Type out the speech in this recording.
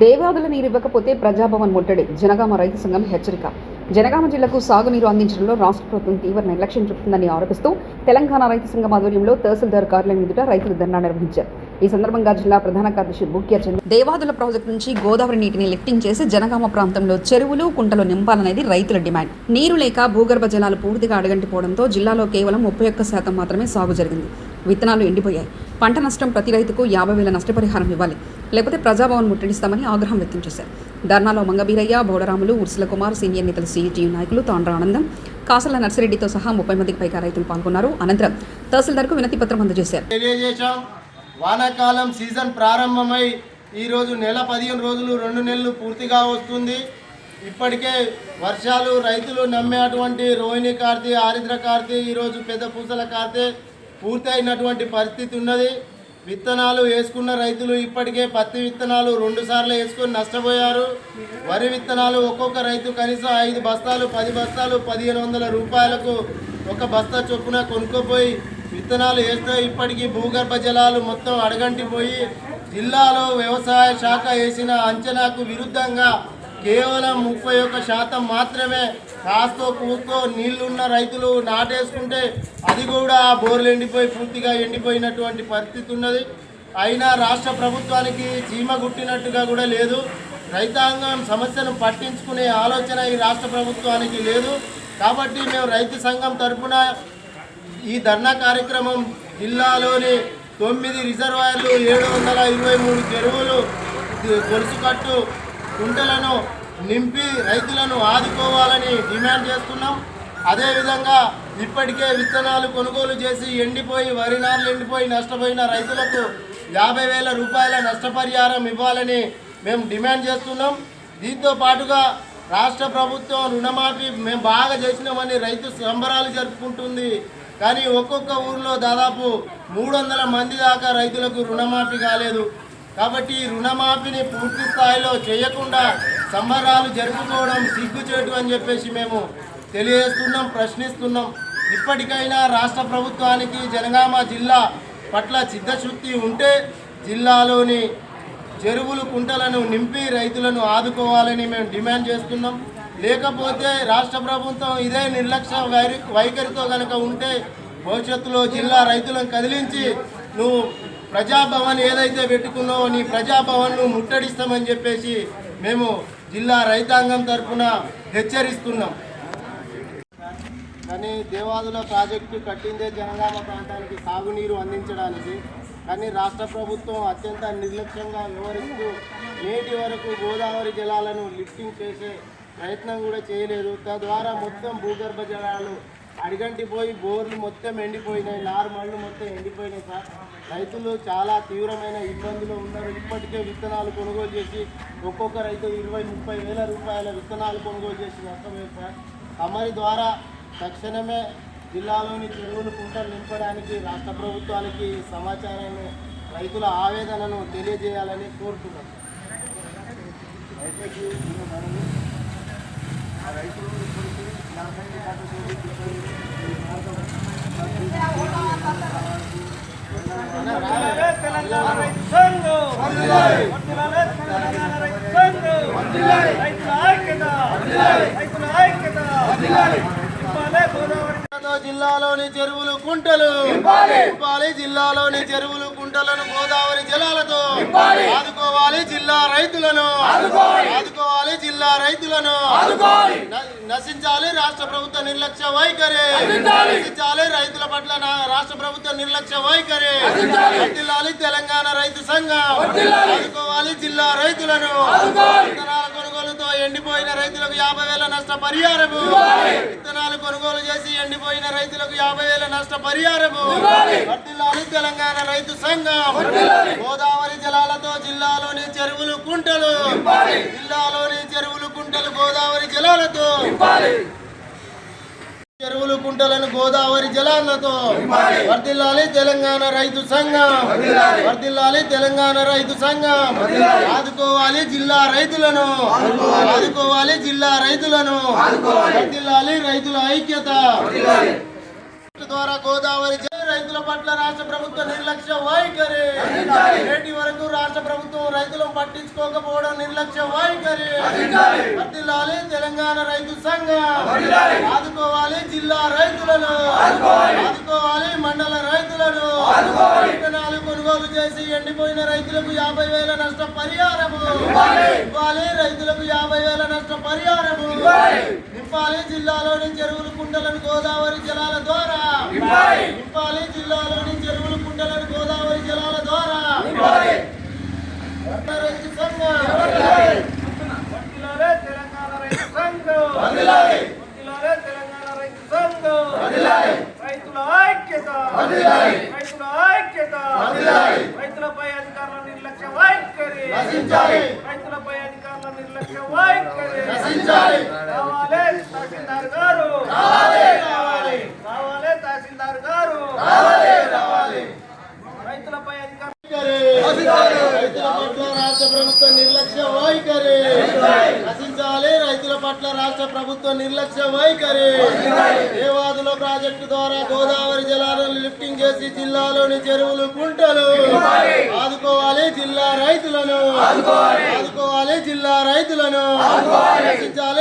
దేవాదుల నీరు ఇవ్వకపోతే ప్రజాభవన్ ముట్టడి. జనగామ రైతు సంఘం హెచ్చరిక. జనగామ జిల్లాకు సాగునీరు అందించడంలో రాష్ట్ర ప్రభుత్వం తీవ్ర నిర్లక్ష్యం చూపుతుందని ఆరోపిస్తూ తెలంగాణ రైతు సంఘం ఆధ్వర్యంలో తహసీల్దార్ కార్యాలయం ఎదుట రైతులు ధర్నా నిర్వహించారు. ఈ సందర్భంగా జిల్లా ప్రధాన కార్యదర్శి బుక్య చంద్ర దేవాదుల ప్రాజెక్టు నుంచి గోదావరి నీటిని లిఫ్టింగ్ చేసి జనగామ ప్రాంతంలో చెరువులు కుంటలు నింపాలనేది రైతుల డిమాండ్. నీరు లేక భూగర్భ జలాలు పూర్తిగా అడగంటిపోవడంతో జిల్లాలో కేవలం ముప్పై ఒక్క శాతం మాత్రమే సాగు జరిగింది. విత్తనాలు ఎండిపోయాయి. పంట నష్టం ప్రతి రైతుకు యాభై వేల నష్టపరిహారం ఇవ్వాలి. లేకపోతే ప్రజాభవన్ ముట్టడిస్తామని ఆగ్రహం వ్యక్తం చేశారు. ధర్నాలో మంగబీరయ్య బోడరాములు ఉర్సుల కుమార్ సీనియర్ నేతలు సీఈటీయూ నాయకులు తాండ్ర ఆనందం కాసల నర్సిరెడ్డితో సహా ముప్పై మందికి పైగా రైతులు పాల్గొన్నారు. అనంతరం తహసీల్దార్కు వినతి పత్రం అందజేశారు. వానాకాలం సీజన్ ప్రారంభమై ఈరోజు నెల పదిహేను రోజులు రెండు నెలలు పూర్తిగా వస్తుంది. ఇప్పటికే వర్షాలు రైతులు నమ్మేటువంటి రోహిణి కార్తీ ఆరిద్ర కార్తీ ఈరోజు పెద్ద పూసల కార్తీ పూర్తయినటువంటి పరిస్థితి ఉన్నది. విత్తనాలు వేసుకున్న రైతులు ఇప్పటికే పత్తి విత్తనాలు రెండు సార్లు వేసుకొని నష్టపోయారు. వరి విత్తనాలు ఒక్కొక్క రైతు కనీసం ఐదు బస్తాలు పది బస్తాలు పదిహేను వందల రూపాయలకు ఒక బస్తా చొప్పున కొనుక్కోపోయి విత్తనాలు వేస్తే ఇప్పటికీ భూగర్భ జలాలు మొత్తం అడగంటిపోయి జిల్లాలో వ్యవసాయ శాఖ వేసిన అంచనాకు విరుద్ధంగా కేవలం ముప్పై ఒక్క శాతం మాత్రమే కాస్తో కూస్తో నీళ్ళున్న రైతులు నాటేసుకుంటే అది కూడా ఆ బోర్లు ఎండిపోయి పూర్తిగా ఎండిపోయినటువంటి పరిస్థితి ఉన్నది. అయినా రాష్ట్ర ప్రభుత్వానికి చీమ గుట్టినట్టుగా కూడా లేదు. రైతాంగం సమస్యను పట్టించుకునే ఆలోచన ఈ రాష్ట్ర ప్రభుత్వానికి లేదు. కాబట్టి మేము రైతు సంఘం తరఫున ఈ ధర్నా కార్యక్రమం జిల్లాలోని తొమ్మిది రిజర్వాయర్లు ఏడు వందల ఇరవై మూడు చెరువులు గొలుసుకట్టు కుంటలను నింపి రైతులను ఆదుకోవాలని డిమాండ్ చేస్తున్నాం. అదేవిధంగా ఇప్పటికే విత్తనాలు కొనుగోలు చేసి ఎండిపోయి వరి నాళ్ళు ఎండిపోయి నష్టపోయిన రైతులకు యాభై వేల రూపాయల నష్టపరిహారం ఇవ్వాలని మేము డిమాండ్ చేస్తున్నాం. దీంతో పాటుగా రాష్ట్ర ప్రభుత్వం రుణమాఫీ మేము బాగా చేసినామని రైతు సంబరాలు జరుపుకుంటుంది. కానీ ఒక్కొక్క ఊర్లో దాదాపు మూడు వందల మంది దాకా రైతులకు రుణమాఫీ కాలేదు. కాబట్టి ఈ రుణమాఫీని పూర్తి స్థాయిలో చేయకుండా సంబరాలు జరుపుకోవడం సిగ్గుచేటు అని చెప్పేసి మేము తెలియజేస్తున్నాం ప్రశ్నిస్తున్నాం. ఇప్పటికైనా రాష్ట్ర ప్రభుత్వానికి జనగామ జిల్లా పట్ల చిత్తశుద్ధి ఉంటే జిల్లాలోని చెరువులు కుంటలను నింపి రైతులను ఆదుకోవాలని మేము డిమాండ్ చేస్తున్నాం. లేకపోతే రాష్ట్ర ప్రభుత్వం ఇదే నిర్లక్ష్య వైఖరితో కనుక ఉంటే భవిష్యత్తులో జిల్లా రైతులను కదిలించి నువ్వు ప్రజాభవన్ ఏదైతే పెట్టుకున్నావో నీ ప్రజాభవన్ను ముట్టడిస్తామని చెప్పేసి మేము జిల్లా రైతాంగం తరఫున హెచ్చరిస్తున్నాం. కానీ దేవాదుల ప్రాజెక్టు కట్టిందే జనగామ ప్రాంతానికి సాగునీరు అందించడానికి. కానీ రాష్ట్ర ప్రభుత్వం అత్యంత నిర్లక్ష్యంగా వ్యవహరిస్తూ నేటి వరకు గోదావరి జలాలను లిఫ్టింగ్ చేసే ప్రయత్నం కూడా చేయలేదు. తద్వారా మొత్తం భూగర్భ జలాలు అడిగంటిపోయి బోర్లు మొత్తం ఎండిపోయినాయి నార్మళ్ళు మొత్తం ఎండిపోయినాయి సార్. రైతులు చాలా తీవ్రమైన ఇబ్బందులు ఉన్నారు. ఇప్పటికే విత్తనాలు కొనుగోలు చేసి ఒక్కొక్క రైతు ఇరవై ముప్పై వేల రూపాయల విత్తనాలు కొనుగోలు చేసి నష్టపోయింది సార్. అమరి ద్వారా తక్షణమే జిల్లాలోని చెరువులు కుంటలు నింపడానికి రాష్ట్ర ప్రభుత్వానికి ఈ సమాచారాన్ని రైతుల ఆవేదనను తెలియజేయాలని కోరుతున్నాం. రైతులకు ఈ మనవి, ఆ రైతులు ఇప్పటికీ యాభై శాతం ముప్పై ఈ మార్గం అన్న, రాలే. తెలంగాణ రైతు సంఘం వర్ధిల్లాలి తెలంగాణ రైతు సంఘం రైతుల ఐక్యత రైతుల ఐక్యత ఇవ్వాలి గోదావరి జిల్లాలోని చెరువులు కుంటలు. జిల్లాలోని చెరువులు కుంటలను గోదావరి జలాలతో ఆదుకోవాలి జిల్లా రైతులను. ఆదుకోవాలి. జిల్లా రైతులను. నశించాలి రాష్ట్ర ప్రభుత్వ నిర్లక్ష్య వైఖరి. నశించాలి. రైతుల పట్ల రాష్ట్ర ప్రభుత్వ నిర్లక్ష్య వైఖరి. వర్ధిల్లాలి తెలంగాణ రైతు సంఘం. ఆదుకోవాలి జిల్లా రైతులను. విత్తనాల కొనుగోలుతో ఎండిపోయిన రైతులకు యాభై వేల నష్ట పరిహారము విత్తనాలు కొనుగోలు చేసి ఎండిపోయిన రైతులకు యాభై వేల నష్ట పరిహారము తెలంగాణ రైతు సంఘం. గోదావరి జలాలతో జిల్లాలోని చెరువులు కుంటలు. జిల్లాలోని చెరువులు కుంటలు గోదావరి జలాలతో. చెరువులు కుంటలను గోదావరి జలాలతో. వర్దిల్లాలి తెలంగాణ రైతు సంఘం. వర్దిల్లాలి తెలంగాణ రైతు సంఘం. ఆదుకోవాలి జిల్లా రైతులను. ఆదుకోవాలి జిల్లా రైతులను. వర్దిల్లాలి రైతుల ఐక్యత. ద్వారా గోదావరి రైతుల పట్ల రాష్ట్ర ప్రభుత్వ నిర్లక్ష్య వైఖరి. నేటి వరకు రాష్ట్ర ప్రభుత్వం రైతులను పట్టించుకోకపోవడం నిర్లక్ష్య వైఖరి. వర్ధిల్లాలి తెలంగాణ రైతు సంఘం. ఆదుకోవాలి జిల్లా రైతులను. ఆదుకోవాలి. మండల రైతులను. విత్తనాలు కొనుగోలు చేసి ఎండిపోయిన రైతులకు యాభై వేల నష్ట పరిహారము. ఇవ్వాలి. రైతులకు యాభై వేల నష్ట పరిహారము. నింపాలి జిల్లాలోని చెరువులు కుంటలను గోదావరి జలాల ద్వారా. నింపాలి. జిల్లాలోని చెరువులు కుంటలను గోదావరి జలాల ద్వారా. రైతు సంఘం. వర్ధిల్లాలి తెలంగాణ రైతు సంఘం. తెలంగాణ రైతు సంఘం. రైతుల ఐక్యత. రైతుల ఐక్యత. రైతులపై అధికారుల నిర్లక్ష్య వైఖరి. రైతులపై అధికారుల నిర్లక్ష్య వైఖరి నశించాలి. రావాలి తహసీల్దార్ గారు రావాలి, రావాలి. రావాలి తహసీల్దార్ గారు రావాలి, రావాలి. రైతులపై అధికారులు రైతుల పట్ల రాష్ట్ర ప్రభుత్వ నిర్లక్ష్య వైఖరి. నశించాలి రైతుల పట్ల రాష్ట్ర ప్రభుత్వ నిర్లక్ష్య వైఖరి. దేవాదుల ప్రాజెక్టు ద్వారా గోదావరి జలాలను లిఫ్టింగ్ చేసి జిల్లాలోని చెరువులు కుంటలు ఆదుకోవాలి జిల్లా రైతులను. ఆదుకోవాలి జిల్లా రైతులను. రచించాలి